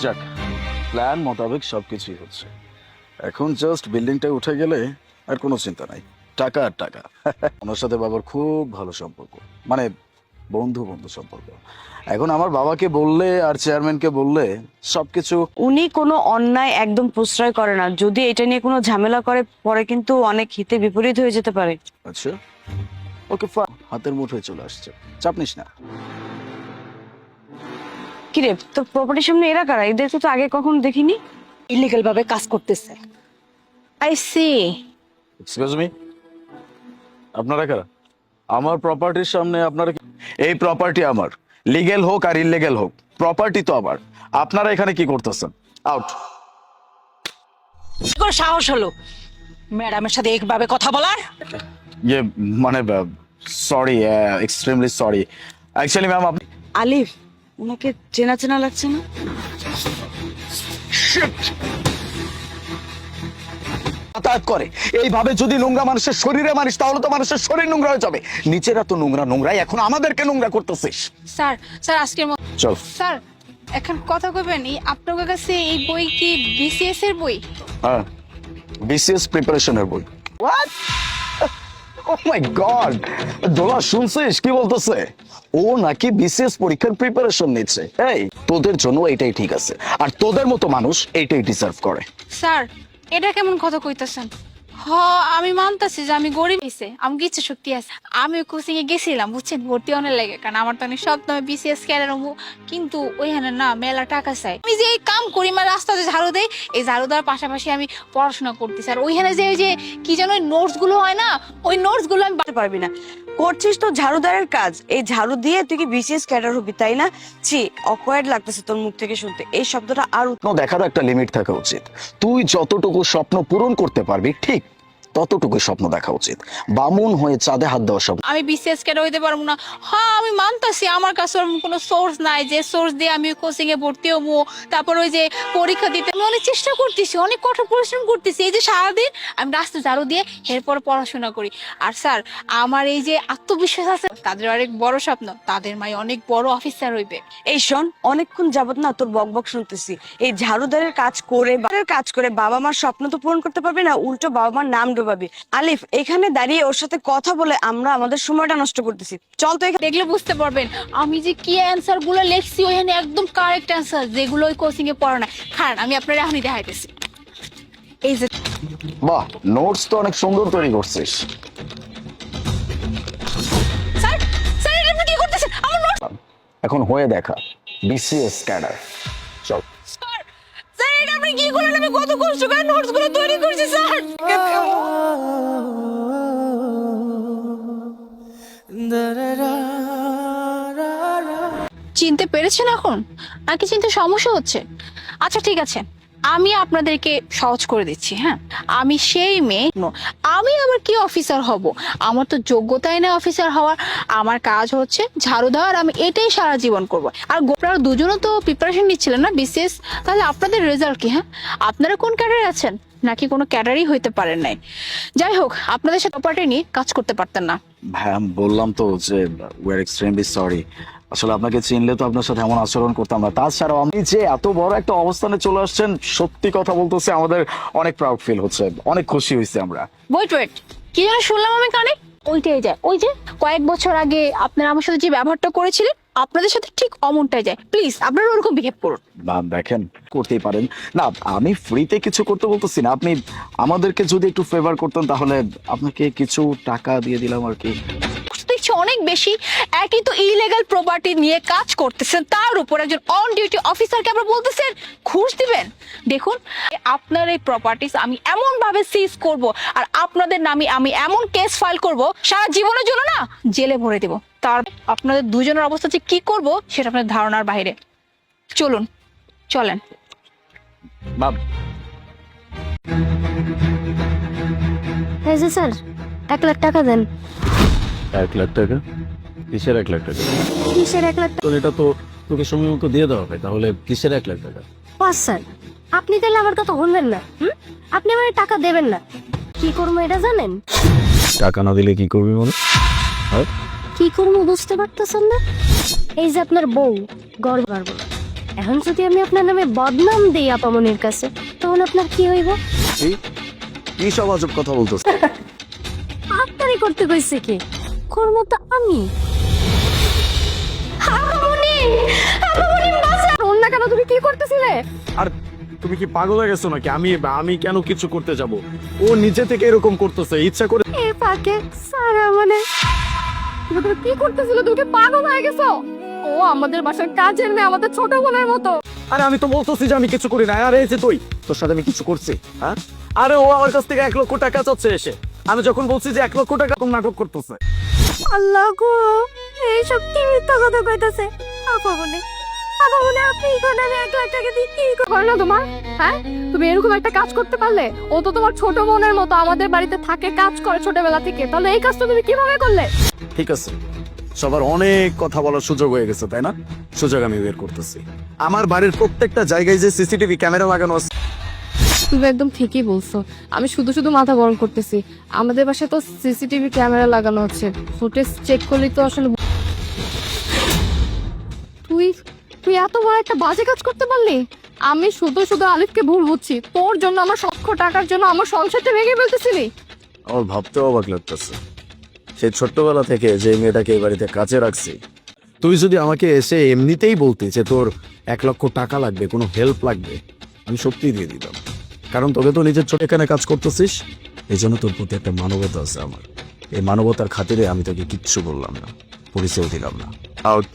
যাক প্ল্যান মোতাবেক সবকিছুই হচ্ছে। এখন জাস্ট বিল্ডিংটা উঠে গেলে আর কোনো চিন্তা নাই। টাকা আর টাকা। ওনার সাথে বাবার খুব ভালো সম্পর্ক। মানে বন্ধু বন্ধু সম্পর্ক। এখন আমার বাবাকে বললে আর চেয়ারম্যানকে বললে সবকিছু উনি কোনো অন্যায় একদম প্রশ্রয় করে না। যদি এটা নিয়ে কোনো ঝামেলা করে পরে কিন্তু অনেক হিতে বিপরীত হয়ে যেতে পারে। আচ্ছা। ওকে হাতের মুঠোয় চলে আসছে। চাপ নিস না। কিরে তোর প্রপার্টির সামনে এরা কারা? এদের তো আগে কখনো দেখিনি? ইলিগাল ভাবে কাজ করতেছে। আই সি এক্সকিউজ মি আপনারা কারা? আমার প্রপার্টির সামনে আপনারা কি- এই প্রপার্টি আমার। লিগেল হোক আর ইলিগেল হোক প্রপার্টি তো আমার। আপনারা এখানে কি করতেছেন? আউট কি করে সাহস হলো? ম্যাডামের সাথে এইভাবে কথা বলার? ইয়ে মানে sorry extremely sorry actually ma'am আপনি আলিফ ওনাকে চেনা চেনা লাগছে না? যাতায়াত করে। এইভাবে যদি নোংরা মানুষের শরীরে মানিস তাহলে তো মানুষের শরীর নোংরা হয়ে যাবে। নিচেরা তো নোংরা নোংরাই এখন আমাদেরকে নোংরা করতেছিস। স্যার স্যার আজকের মতো চল। স্যার এখন কথা কইবেন এই আপনার কাছে এই বই কি বিসিএস এর বই? হ্যাঁ বিসিএস প্রিপারেশনের বই। হোয়াট ও মাই গড দোলা শুনছিস? কি বলতেছে? ও নাকি বিসিএস পরীক্ষার প্রিপারেশন নিচ্ছে। এই, তোদের জন্য এটাই ঠিক আছে। আর তোদের মতো মানুষ এটাই ডিজার্ভ করে। স্যার, এটা কেমন কথা কইতাছেন? হ আমি মানতাছি যে আমি গরিব হইছে আমি ইচ্ছে শক্তি আছে। আমি কোচিং এ গেছিলাম বুঝছেন? ভর্তি অনেক লাগে কারণ আমার তো অনেক স্বপ্ন আমি বিসিএস ক্যারিয়ার হব কিন্তু ওইখানে না মেলা টাকা চাই। আমি যে এই কাম করি মানে রাস্তাতে ঝাড়ু দেই এই ঝাড়ু দেওয়ার পাশাপাশি আমি পড়াশোনা করতেছি। আর ওইখানে যে ওই যে কি যেন ওই নোটসগুলো হয় না ওই নোটসগুলো আমি করতে পারবি না। করছিস তো ঝাড়ুদারের কাজ। এই ঝাড়ু দিয়ে তুই কি বিসিএস ক্যাডার হবি তাই না? ছি অকওয়ার্ড লাগতেছে তোর মুখ থেকে শুনতে। এই শব্দটা আর দেখার একটা লিমিট থাকা উচিত। তুই যতটুকু স্বপ্ন পূরণ করতে পারবি ঠিক ততটুকু স্বপ্ন দেখা উচিত। বামুন হয়ে চাঁদে হাত দেওয়া স্বপ্ন। আমি বিসিএস কেটে হইতে পারব না? হ্যাঁ আমি মানতাছি আমার কাছে ওরকম কোনো সোর্স নাই। যে সোর্স দিয়ে আমি কোচিং এ ভর্তি হব তারপর ওই যে পরীক্ষা দিতে। আমি অনেক চেষ্টা করতেছি অনেক কঠোর পরিশ্রম করতেছি। এই যে সারাদিন আমি রাস্তা ঝাড়ু দিয়ে এরপর পড়াশোনা করি। আর স্যার আমার এই যে আত্মবিশ্বাস আছে তাদের অনেক বড় স্বপ্ন তাদের মাই অনেক বড় অফিসার হইবে। এই শোন অনেকক্ষণ যাবত না তোর বক বক শুনতেছি। এই ঝাড়ুদারের কাজ করে কাজ করে বাবা মার স্বপ্ন তো পূরণ করতে পারবে না উল্টো বাবা মার নাম ডোবাবি আলিফ এখানে দাঁড়িয়ে ওর সাথে কথা বলে আমরা আমাদের সময়টা নষ্ট করতেছি। চল তো এখানে দেখলে বুঝতে পারবেন আমি যে কি অ্যান্সারগুলো লিখছি ওখানে একদম কারেক্ট অ্যান্সার যেগুলো ওই কোচিং এ পড়া নাই খান আমি আপনার এখনই দেখাইতেছি। এই যে বাহ নোটস তো অনেক সুন্দর তৈরি করছিস। স্যার স্যার এটা আপনি কি করতেছেন? আমার নোটস এখন হয়ে দেখা বিসিএস ক্যাডার চল। আপনি কি করলেন আমি কত কষ্ট করে তৈরি করছি, স্যার। চিনতে পেরেছেন এখন? নাকি চিনতে সমস্যা হচ্ছে? আচ্ছা ঠিক আছে। আমি আপনাদেরকে সহজ করে দিচ্ছি হ্যাঁ? আমি সেই মেয়ে আমি আবার কি অফিসার হব? আমার তো যোগ্যতাই না অফিসার হওয়ার। আমার কাজ হচ্ছে ঝাড়ু দেওয়ার আমি এটাই সারা জীবন করব। আর আপনারা দুজনও তো প্রিপারেশন নিচ্ছিলেন না বিশেষ তাহলে আপনাদের রেজাল্ট কি হ্যাঁ? আপনারা কোন ক্যাডারে আছেন? নাকি কোনো ক্যাডারই হইতে পারেন নাই? যাই হোক, আপনাদের সাথে প্রপার্টি নিয়ে কাজ করতে পারতেন না। হ্যাঁ বললাম তো যে উই আর এক্সট্রিমলি সরি আসলে আপনাকে চিনলে তো আপনার সাথে এমন আচরণ করতাম না। তাছাড়াও আপনি যে এত বড় একটা অবস্থানে চলে আসছেন সত্যি কথা বলতেছে আমাদের অনেক প্রাউড ফিল হচ্ছে। অনেক খুশি হয়েছে আমরা। ওয়েট ওয়েট কি যেন শুনলাম আমি কানে? ওইটাই যায় ওই যে কয়েক বছর আগে আপনারা আমার সাথে যে ব্যবহারটা করেছিলেন আপনাদের সাথে ঠিক অমনটাই যায়। প্লিজ আপনারা ওরকম বিহেভ করুন। বা দেখেন করতেই পারেন। না আমি ফ্রিতে কিছু করতে বলতেছি না। আপনি আমাদেরকে যদি একটু ফেভার করতেন তাহলে আপনাকে কিছু টাকা দিয়ে দিলাম আর কি। দেখছি অনেক বেশি একই তো ইলিগাল প্রপার্টি নিয়ে কাজ করতেছেন। তার উপর একজন অন ডিউটি অফিসারকে আপনারা বলতেছেন ঘুষ দিবেন। দেখুন আপনার এই প্রপার্টিস আমি এমন ভাবে সিজ করব আর আপনাদের নামে আমি এমন কেস ফাইল করব সারা জীবনের জন্য না জেলে ভরে দেব। তার আপনাদের দুজনের অবস্থা যে কি করব সেটা আপনাদের ধারণার বাইরে। চলুন চলেন। বা এই যে স্যার এক লাখ টাকা দেন। এক লাখ টাকা? কিসের এক লাখ টাকা? কিসের এক লাখ টাকা তোর এটা তো তোকে সময় মতো দিয়ে দেওয়া হবে তাহলে কিসের এক লাখ টাকা? পাঁচ স্যার আপনি তাহলে আমার কথা শুনবেন না হুম? আপনি আমার টাকা দেবেন না। কি করব এটা জানেন? টাকা না দিলে কি করবি বলো? হ্যাঁ? কি করব বুঝতে পারতেছেন না? এই যে আপনার বউ গর্ব। পারব না এখন যদি আমি আপনার নামে বদনাম দেই আপামনির কাছে তখন আপনার কি হইব? কি? সব আজব কথা বলতেছ? আপনারই করতে কইছে কি? কর্ম তো আমি। আপামনি আপামনি বাঁচা! অন্য কেন তুমি কি করতেছিলে? আর তুমি কি পাগল হয়ে গেছো নাকি? আমি আমি কেন কিছু করতে যাব? ও নিজে থেকে এরকম করতেছে ইচ্ছা করে এ ফাঁকে সারা মানে। তুমি তুমি কি করতেছিল? তুমি পাগল হয়ে গেছো? ও আমাদের বাসার কাজের মেয়ে আমাদের ছোট বোনের মতো। আরে আমি তো বলতেছি যে আমি কিছু করি না। আরে এই যে তুই তোর সাথে আমি কিছু করছি হ্যাঁ? আরে ও আমার কাছ থেকে এক লক্ষ টাকা চাচ্ছে এসে। আমি যখন বলছি যে এক লক্ষ টাকা নাটক করতেছে। আল্লাহ গো এইসব কি মিথ্যা কথা কইতাছে? আপা বলে আপা বলে আপনি কোন আমি এক লাখ টাকা দিয়ে কি না তোমার? হ্যাঁ? তুমি এরকম একটা কাজ করতে পারলে? ও তো তোমার ছোট বোনের মতো আমাদের বাড়িতে থাকে কাজ করে ছোটবেলা থেকে। তাহলে এই কাজটা তুমি কীভাবে করলে? ঠিক আছে। সবার অনেক কথা বলার সুযোগ হয়ে গেছে তাই না? সুযোগ আমি বের করতেছি। আমার বাড়ির প্রত্যেকটা জায়গায় যে সিসিটিভি ক্যামেরা লাগানো আছে তুমি একদম ঠিকই বলছো। আমি শুধু শুধু মাথা গরম করতেছি। আমাদের বাসায় তো সিসিটিভি ক্যামেরা লাগানো হচ্ছে ফুটেজ চেক করলেই তো আসলে তুই তুই এত বড় একটা বাজে কাজ করতে পারলি? আমি শুধু শুধু আলিফকে ভুল বুঝছি। তোর জন্য আমার সক্ষ টাকার জন্য আমার সংসারটা ভেঙে ফেলতেছিলি। আমার ভাবতেও অবাক লাগতেছে। সেই ছোট্টবেলা থেকে যে মেয়েটাকে এই বাড়িতে কাছে রাখছি, তুই যদি আমাকে এসে এমনিতেই বলতি যে তোর এক লক্ষ টাকা লাগবে, কোনো হেল্প লাগবে, আমি সত্যি দিয়ে দিতাম। কারণ তোকে তো নিজের চোখে এখানে কাজ করতেছিস। এই জন্য তোর প্রতি একটা মানবতা আছে আমার। এই মানবতার খাতিরে আমি তোকে কিচ্ছু বললাম না, পরিচয় দিলাম না। আউট